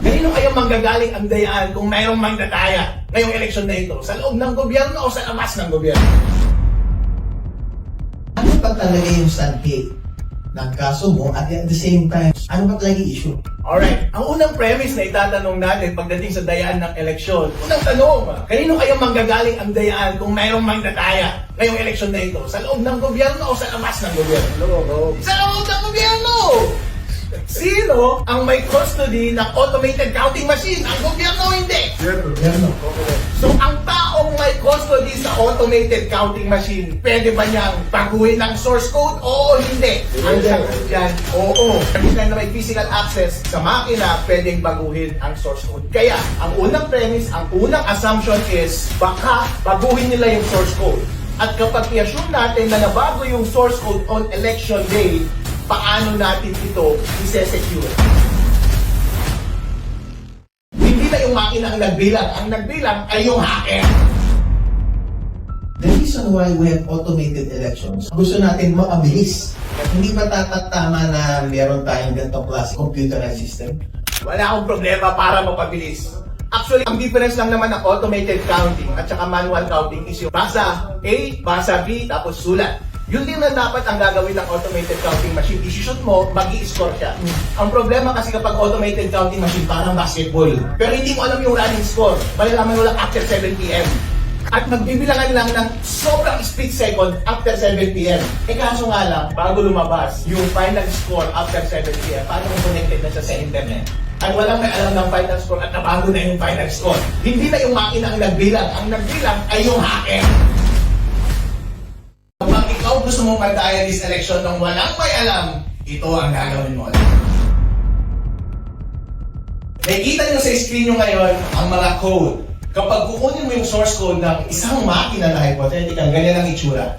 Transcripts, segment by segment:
Kanino kaya manggagaling ang dayaan kung mayroong mangdadaya ngayong eleksyon na ito? Sa loob ng gobyerno o sa labas ng gobyerno? Ano ba talaga yung sanhi ng kaso mo at at the same time, ano ba talaga yung issue? Alright, ang unang premise na itatanong natin pagdating sa dayaan ng eleksyon, unang tanong, kanino kaya manggagaling ang dayaan kung mayroong mangdadaya ngayong eleksyon na ito? Sa loob ng gobyerno o sa labas ng gobyerno? Sa loob ng gobyerno! Sino ang may custody ng automated counting machine? Ang gobyerno hindi! Gobyerno. So, ang taong may custody sa automated counting machine, pwede ba niyang baguhin ang source code? Oo o hindi? Ang sagot dyan, oo. Anytime na may physical access sa makina, pwedeng baguhin ang source code. Kaya, ang unang premise, ang unang assumption is, baka baguhin nila yung source code. At kapag i-assume natin na nabago yung source code on election day, paano natin ito ise-secure? Hindi na yung makina ang nagbilang. Ang nagbilang ay yung hacker. The reason why we have automated elections, gusto natin makabilis. Hindi ba tatatama na meron tayong ganitong klase computerized system? Wala akong problema para mapabilis. Actually, ang difference lang naman ng automated counting at saka manual counting is yung basa A, basa B, tapos sulat. Yun din na dapat ang gagawin ng automated counting machine. I-shoot mo, mag score siya. Ang problema kasi kapag automated counting machine, parang basketball. Pero hindi mo alam yung running score. Malalaman mo lang after 7 p.m. At magbibilangan lang ng sobrang split second after 7 p.m. Eh kaso nga lang, bago lumabas yung final score after 7 p.m., paano connected na siya sa internet? At walang may alam ng final score at nabago na yung final score. Hindi na yung makina ang nagbilang. Ang nagbilang ay yung hacker. Gusto mong magdaya this election ng walang may alam, ito ang gagawin mo. Nakikita nyo sa screen nyo ngayon ang mga code. Kapag kukunin mo yung source code ng isang makina na hypothetical, ganyan ang itsura.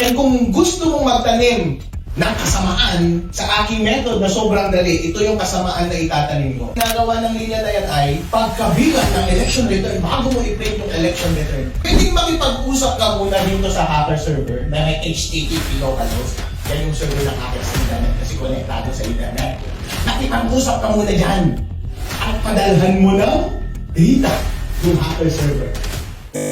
And kung gusto mong magtanim ng kasamaan sa aking method na sobrang dali, ito yung kasamaan na itatanim ko. Ginagawa ng linya na yan ay pagkabilang ng election return bago mo i-print yung election return. Pwedeng makipag-usap ka muna dito sa hacker server na may HTTP localhost. Yan yung server ng hacker sa internet kasi konektado sa internet. Nakipag-usap ka muna dyan at padalhan mo ng data yung hacker server.